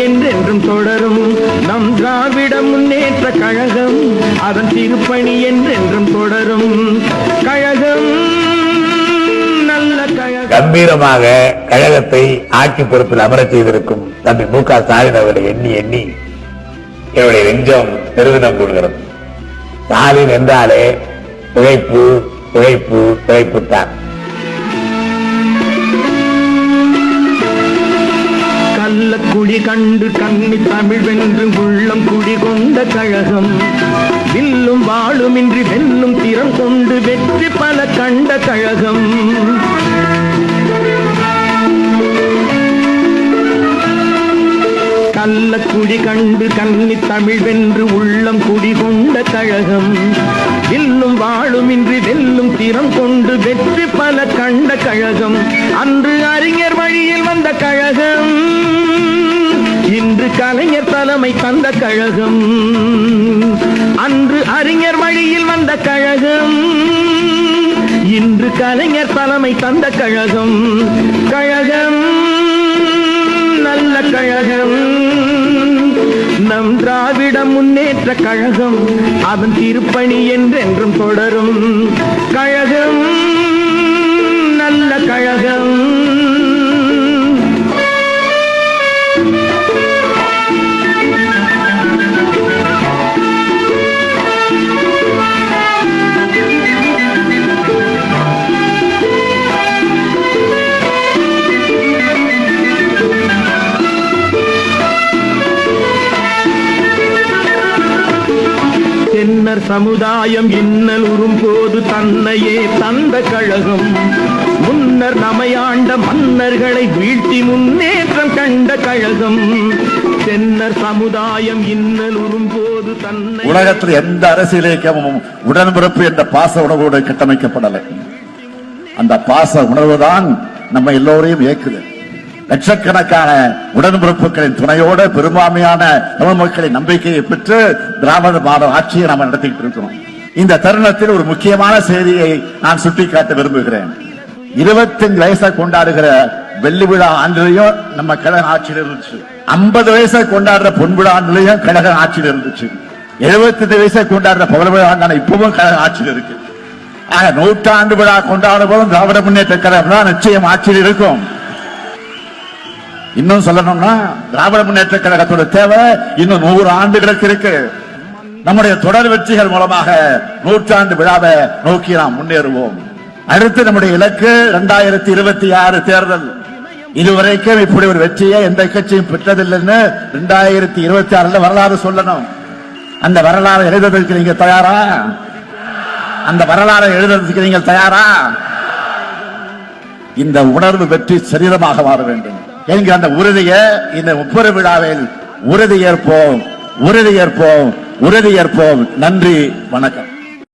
என்றென்றும் தொடரும். நம் திராவிட முன்னேற்ற கழகம் அதன் திருப்பணி என்றென்றும் தொடரும். கழகம் நல்ல கழகம். கம்பீரமாக கழகத்தை ஆட்சி பொறுப்பில் அமரச் செய்திருக்கும் தம்பி மு க ஸ்டாலின் அவர்களை எண்ணி எண்ணி என்னுடைய நெஞ்சம் பெருமிதம் கொள்கிறது ஸ்டாலின் என்றாலே உழைப்பு உழைப்பு உழைப்பு தான் கண்டு கண்ணி தமிழ் வென்று உள்ளம் குடி கொண்ட கழகம். வில்லும் வாளுமின்றி வெல்லும் திறம் கொண்டு வெற்றி பல கண்ட கழகம். கள்ளக்குடி கண்டு கண்ணி தமிழ் வென்று உள்ளம் குடி கொண்ட கழகம். வில்லும் வாளுமின்றி வெல்லும் திறம் கொண்டு வெற்றி பல கண்ட கழகம். அன்று அறிஞர் வழியில் வந்த கழகம். கலைஞர் தலைமை தந்த கழகம். அன்று அறிஞர் வழியில் வந்த கழகம். இன்று கலைஞர் தலைமை தந்த கழகம். கழகம் நல்ல கழகம். நம் திராவிட முன்னேற்ற கழகம். அதன் திருப்பணி என்றென்றும் தொடரும். கழகம் நல்ல கழகம். மன்னர் சமுதாயம் இன்னல் உறும்போது தன்னையே தந்த கழகம். முன்னர் நமையாண்ட மன்னர்களை வீழ்த்தி முன்னேற்றம் கண்ட கழகம். தென்னர் சமுதாயம் இன்னல் உறும்போது தன்னை உலகத்தில் எந்த அரசியல் இயக்கமும் உடன்பிறப்பு என்ற பாச உணர்வோடு கட்டமைக்கப்படலை. அந்த பாச உணர்வுதான் நம்ம எல்லோரையும் இயக்குது லட்சக்கணக்கான உடன்பிறப்புகளின் துணையோடு பெரும்பான்மையான தமிழ் மக்களின் நம்பிக்கையை பெற்று திராவிட மாடல் ஆட்சியை நாம் நடத்திட்டு இருக்கிறோம். இந்த தருணத்தில் ஒரு முக்கியமான செய்தியை நான் சுட்டிக்காட்ட விரும்புகிறேன். இருபத்தஞ்சு வயசை கொண்டாடுகிற வெள்ளி விழா ஆண்டிலையும் நம்ம கழக ஆட்சியில் இருந்துச்சு. ஐம்பது வயசை கொண்டாடுற பொன் விழா ஆண்டுலையும் கழக ஆட்சியில் இருந்துச்சு. எழுபத்தஞ்சு வயசை கொண்டாடுற பகல் விழா ஆண்டான இப்பவும் கழக ஆட்சியில் இருக்கு. ஆக நூற்றாண்டு விழா கொண்டாடும் போதும் திராவிட முன்னேற்ற கழகம் தான் நிச்சயம் ஆட்சியில் இருக்கும். இன்னும் சொல்லணும்னா திராவிட முன்னேற்ற கழகத்தோட தேவை இன்னும் நூறு ஆண்டுகளுக்கு இருக்கு. நம்முடைய தொடர் வெற்றிகள் மூலமாக நூற்றாண்டு விழாவை நோக்கி நாம் முன்னேறுவோம். அடுத்து நம்முடைய இலக்கு இரண்டாயிரத்தி இருபத்தி ஆறு தேர்தல். இதுவரைக்கும் இப்படி ஒரு வெற்றியை எந்த கட்சியும் பெற்றதில்லைன்னு இரண்டாயிரத்தி இருபத்தி ஆறுல வரலாறு சொல்லணும். அந்த வரலாறு எழுதுவதற்கு நீங்க தயாரா? அந்த வரலாறை எழுதுறதுக்கு நீங்கள் தயாரா? இந்த உணர்வு வெற்றி சரீரமாக மாற வேண்டும். என்கிற அந்த உறுதியை இந்த ஒவ்வொரு விழாவில் உறுதி ஏற்போம் உறுதி ஏற்போம் உறுதி ஏற்போம் நன்றி வணக்கம்.